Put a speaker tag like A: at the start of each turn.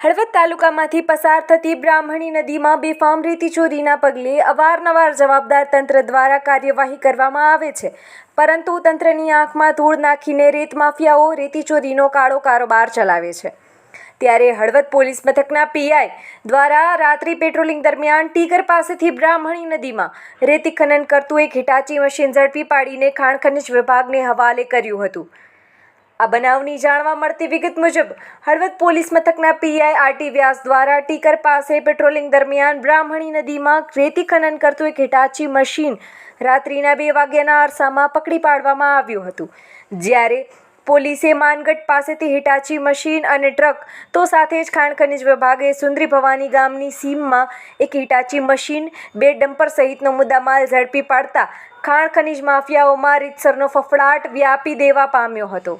A: હળવદ તાલુકામાંથી પસાર થતી બ્રાહ્મણી નદીમાં બેફામ રેતી ચોરીના પગલે અવારનવાર જવાબદાર તંત્ર દ્વારા કાર્યવાહી કરવામાં આવે છે. પરંતુ તંત્રની આંખમાં ધૂળ નાખીને રેત માફિયાઓ રેતી ચોરીનો કાળો કારોબાર ચલાવે છે. ત્યારે હળવદ પોલીસ મથકના પીઆઈ દ્વારા રાત્રિ પેટ્રોલિંગ દરમિયાન ટીગર પાસેથી બ્રાહ્મણી નદીમાં રેતી ખનન કરતું એક હિટાચી મશીન ઝડપી પાડીને ખાણ ખનિજ વિભાગને હવાલે કર્યું હતું. આ બનાવની જાણવા મળતી વિગત મુજબ, હળવદ પોલીસ મથકના પીઆઈ આરટી વ્યાસ દ્વારા ટીકર પાસે પેટ્રોલિંગ દરમિયાન બ્રાહ્મણી નદીમાં રેતી ખનન કરતું એક હિટાચી મશીન રાત્રિના બે વાગ્યાના અરસામાં પકડી પાડવામાં આવ્યું હતું. જ્યારે પોલીસે માનગઢ પાસેથી હિટાચી મશીન અને ટ્રક, તો સાથે જ ખાણ ખનિજ વિભાગે સુંદરી ભવાની ગામની સીમમાં એક હિટાચી મશીન, બે ડમ્પર સહિતનો મુદ્દામાલ ઝડપી પાડતા ખાણ ખનિજ માફિયાઓમાં રીતસરનો ફફડાટ વ્યાપી દેવા પામ્યો હતો.